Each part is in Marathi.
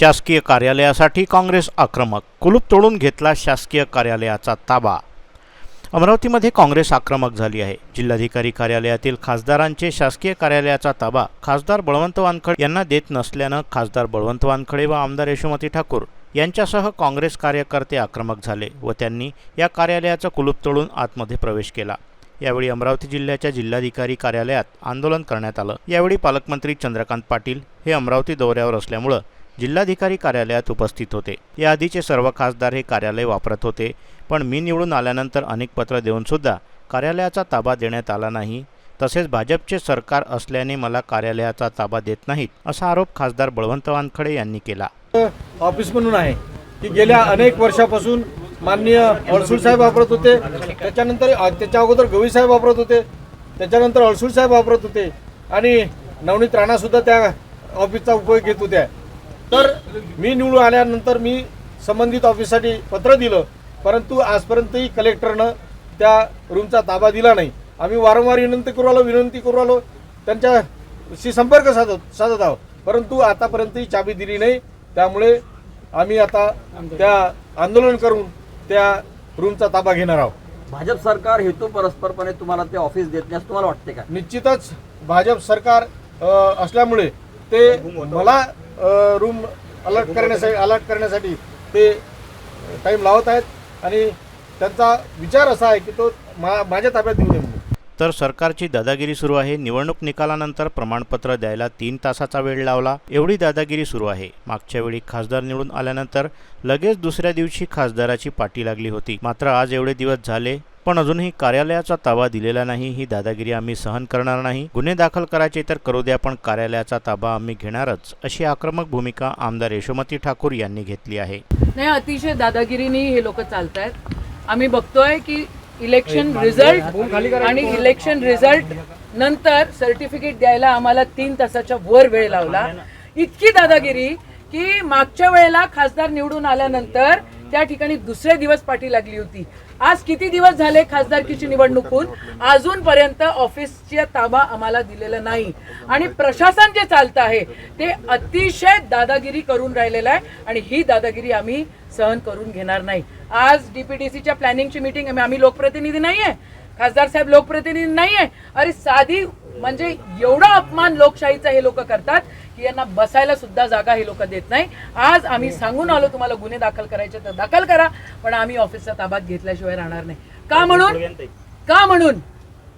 शासकीय कार्यालयासाठी काँग्रेस आक्रमक. कुलूप तोडून घेतला शासकीय कार्यालयाचा ताबा. अमरावतीमध्ये काँग्रेस आक्रमक झाली आहे. जिल्हाधिकारी कार्यालयातील खासदारांचे शासकीय कार्यालयाचा ताबा खासदार बळवंत वानखडे यांना देत नसल्यानं खासदार बळवंत वानखडे व आमदार यशोमती ठाकूर यांच्यासह काँग्रेस कार्यकर्ते आक्रमक झाले व त्यांनी या कार्यालयाचं कुलूप तोडून आतमध्ये प्रवेश केला. यावेळी अमरावती जिल्ह्याच्या जिल्हाधिकारी कार्यालयात आंदोलन करण्यात आलं. यावेळी पालकमंत्री चंद्रकांत पाटील हे अमरावती दौऱ्यावर असल्यामुळं जिल्हाधिकारी कार्यालयात उपस्थित होते. याआधीचे सर्व खासदार हे कार्यालय वापरत होते पण मी निवडून आल्यानंतर अनेक पत्र देऊन सुद्धा कार्यालयाचा ताबा देण्यात आला नाही. तसेच भाजपचे सरकार असल्याने मला कार्यालयाचा ताबा देत नाहीत असा आरोप खासदार बळवंत वानखडे यांनी केला. ऑफिस म्हणून आहे. की गेल्या अनेक वर्षापासून माननीय अडसूळ साहेब वापरत होते. त्याच्यानंतर त्याच्या अगोदर गवी साहेब वापरत होते. त्याच्यानंतर अडसूळ साहेब वापरत होते. आणि नवनीत राणासुद्धा त्या ऑफिसचा उपयोग घेत होत्या. तर मी निवडून आल्यानंतर मी संबंधित ऑफिससाठी पत्र दिलं परंतु आजपर्यंतही कलेक्टरनं त्या रूमचा ताबा दिला नाही. आम्ही वारंवार विनंती करू आलो विनंती करू आलो त्यांच्याशी संपर्क साधत साधत आहोत. परंतु आतापर्यंतही चाबी दिली नाही. त्यामुळे आम्ही आता त्या आंदोलन करून त्या रूमचा ताबा घेणार आहोत. भाजप सरकार हेतू परस्परपणे तुम्हाला ते ऑफिस देत नाही असं तुम्हाला वाटते का? निश्चितच भाजप सरकार असल्यामुळे ते मला रूम अलर्ट करण्यासाठी अलर्ट करण्यासाठी ते टाईम लावत आहेत. आणि त्यांचा विचार असा आहे की तो मा माझ्या ताब्यात देऊ नये तर सरकारची दादागिरी सुरू आहे. निवडणूक निकालानंतर प्रमाणपत्र द्यायला तीन तासाचा वेळ लावला. एवढी दादागिरी सुरू आहे. मागच्या वेळी खासदार निवडून आल्यानंतर लगेच दुसऱ्या दिवशी खासदाराची पाठी लागली होती. मात्र आज एवढे दिवस झाले पण अजूनही कार्यालयाचा ताबा दिलेला नाही ही दादागिरी आम्ही सहन करणार नाही. गुन्हे दाखल करायचे तर करू द्या पण कार्यालयाचा ताबा आम्ही घेणारच अशी आक्रमक भूमिका आमदार यशोमती ठाकूर यांनी घेतली आहे. नाही अतिशय दादागिरीने हे लोक चालतायत. आम्ही बघतोय की इलेक्शन रिझल्ट आणि इलेक्शन रिझल्ट नंतर सर्टिफिकेट द्यायला आम्हाला तीन तासाच्या वर वेळ लावला. इतकी दादागिरी की मागच्या वेळेला खासदार निवडून आल्यानंतर त्या ठिकाणी दुसरे दिवस पाठी लागली होती. आज किती दिवस झाले खासदारकीची निवडणूक होऊन? अजूनपर्यंत ऑफिसच्या ताबा आम्हाला दिलेला नाही. आणि प्रशासन जे चालतं आहे ते अतिशय दादागिरी करून राहिलेलं आहे आणि ही दादागिरी आम्ही सहन करून घेणार नाही. आज डीपीडीसीच्या प्लॅनिंगची मीटिंग आम्ही लोकप्रतिनिधी नाही आहे खासदार साहेब लोकप्रतिनिधी नाही आहे अरे साधी म्हणजे एवढा अपमान लोकशाहीचा हे लोक करतात की यांना बसायला सुद्धा जागा हे लोक देत नाही. आज आम्ही सांगून आलो तुम्हाला गुन्हे दाखल करायचे तर दाखल करा पण आम्ही ऑफिसचा ताब्यात घेतल्याशिवाय राहणार नाही. का म्हणून? का म्हणून?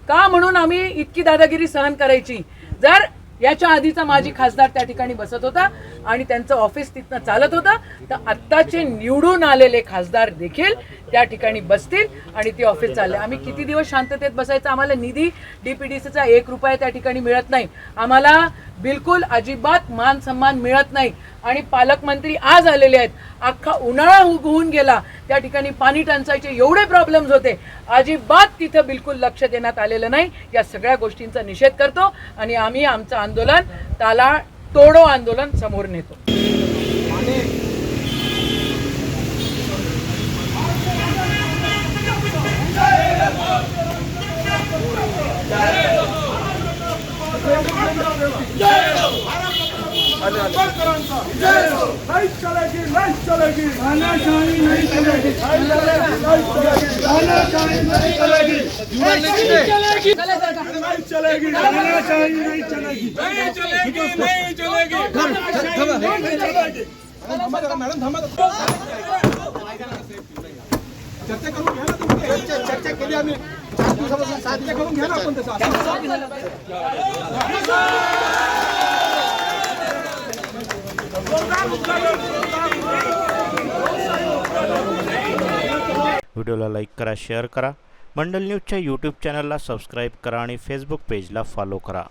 का म्हणून आम्ही इतकी दादागिरी सहन करायची? जर याच्या आधीचा माजी खासदार त्या ठिकाणी बसत होता आणि त्यांचं ऑफिस तिथनं चालत होतं तर आत्ताचे निवडून आलेले खासदार देखील त्या ठिकाणी बसतील आणि ती ऑफिस चालले. आम्ही किती दिवस शांततेत बसायचं? आम्हाला निधी डीपीडीसीचा एक रुपया त्या ठिकाणी मिळत नाही. आम्हाला बिलकुल अजिबात मान सन्मान मिळत नाही. आणि पालकमंत्री आज आलेले आहेत. अख्खा उन्हाळा होऊन गेला. त्या ठिकाणी पाणी टंचाईचे एवढे प्रॉब्लेम्स होते. अजिबात तिथं बिलकुल लक्ष देण्यात आलेलं नाही. या सगळ्या गोष्टींचा निषेध करतो आणि आम्ही आमचं आंदोलन ताला तोडो आंदोलन समोर नेतो. नहीं चलेगी नहीं चलेगी तानाशाही नहीं चलेगी तानाशाही नहीं चलेगी चलेगी नहीं चलेगी तानाशाही नहीं चलेगी नहीं चलेगी नहीं चलेगी चर्चा केली आम्ही चार दिवसापासून साध्य करून घ्या ना आपण तसं. व्हिडिओला लाईक करा शेअर करा. मंडल न्यूजच्या यूट्यूब चॅनलला सबस्क्राईब करा आणि फेसबुक पेजला फॉलो करा.